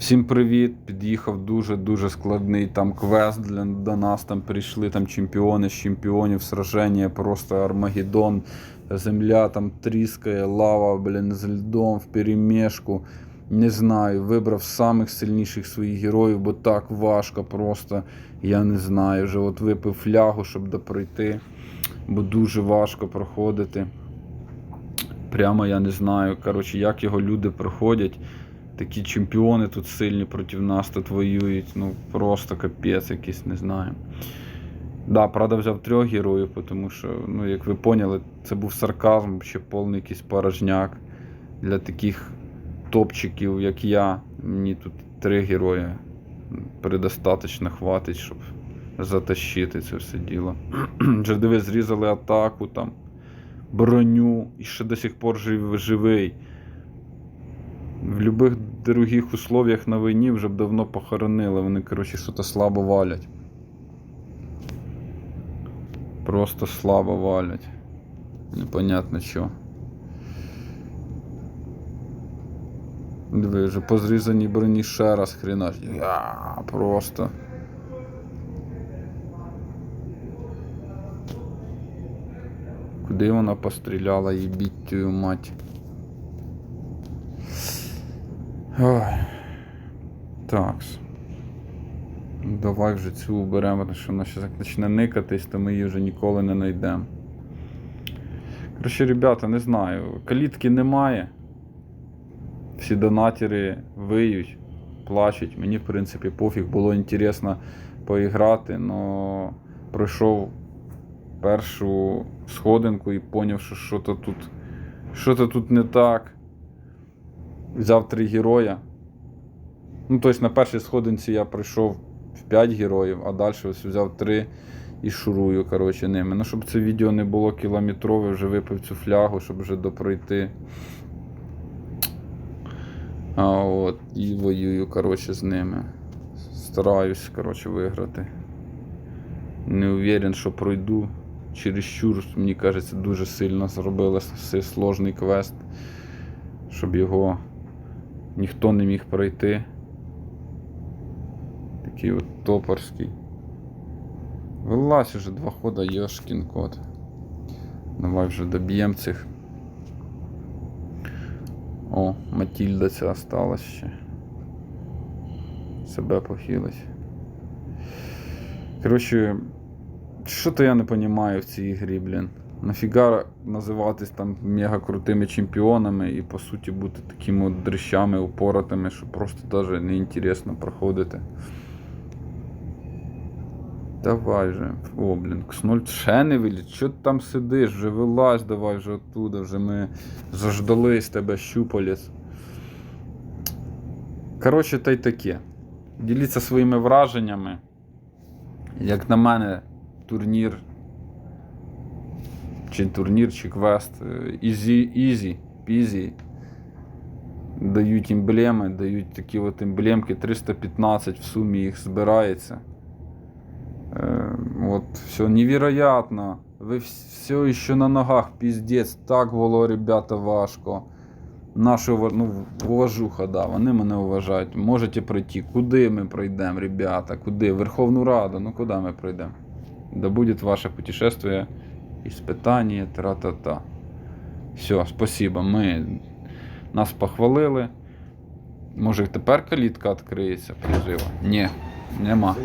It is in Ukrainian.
Всім привіт! Під'їхав дуже-дуже складний там квест для до нас. Там прийшли там чемпіони з чемпіонів, сраження, просто Армагеддон. Земля там тріскає, лава, блін, з льдом в перемішку. Не знаю, вибрав самих сильніших своїх героїв, бо так важко просто. Я не знаю. Вже от випив флягу, щоб допройти, бо дуже важко проходити. Прямо я не знаю, коротше, як його люди проходять. Такі чемпіони тут сильні проти нас тут воюють. Ну просто капець якийсь, не знаю. Да, правда, взяв трьох героїв, тому що, ну, як ви поняли, це був сарказм, ще повний якийсь порожняк. Для таких топчиків, як я, мені тут три герої предостаточно хватить, щоб затащити це все діло. Вже зрізали атаку там, броню і ще до сих пор жив, живий. В будь-яких других условиях на війні вже б давно похоронили. Вони, коротше, що-то слабо валять. Просто слабо валять. Непонятно що. Диви, вже по зрізаній броні ще раз хрена. Я, просто. Куди вона постріляла, їбіть твою мать. Ой. Такс. Давай вже цю уберемо, тому що вона ще почне никатись, то ми її вже ніколи не знайдемо. Коротше, ребята, не знаю. Калітки немає. Всі донатери виють, плачуть. Мені, в принципі, пофіг, було інтересно поіграти, але пройшов першу сходинку і зрозумів, що щось тут, що-то тут не так взяв три героя. Ну, тобто на першій сходинці я пройшов в 5 героїв, а далі ось взяв 3 і шурую, коротше, ними. Ну, щоб це відео не було кілометрове, вже випив цю флягу, щоб вже допройти. А от, і воюю, коротше, з ними. Стараюсь, коротше, виграти. Не уверен, що пройду. Чересчур, мені кажеться, дуже сильно зробили сложний квест, щоб його ніхто не міг пройти. Такий от топорський. Вилазь уже два хода, Йошкін кот. Давай вже доб'ємо цих. О, Матільда ця осталась ще. Себе похилить. Коротше, що то я не розумію в цій грі, блін. Нафіга називатись там мега крутими чемпіонами і по суті бути такими дрищами упоротими, що просто навіть не інтересно проходити. Давай же. О, блін, ксноль ще не. Що ти там сидиш? Вже вилазь, давай вже оттуда, вже ми заждали з тебе щупалець. Коротше, та й таке. Діліться своїми враженнями. Як на мене, турнір чи турнір, чи квест. Ізі, ізі, пізі. Дають емблеми, дають такі от емблемки, 315 в сумі їх збирається. Е, от, все невероятно. Ви все ще на ногах, піздець. Так було, ребята, важко. Нашу ну, уважуха, да, вони мене вважають. Можете пройти. Куди ми пройдемо, ребята? Куди? Верховну Раду. Ну куди ми пройдемо? Да буде ваше путешествие испытание, тра-та-та. Все, спасибо. Ми нас похвалили. Може тепер калітка відкриється призива? Ні, нема.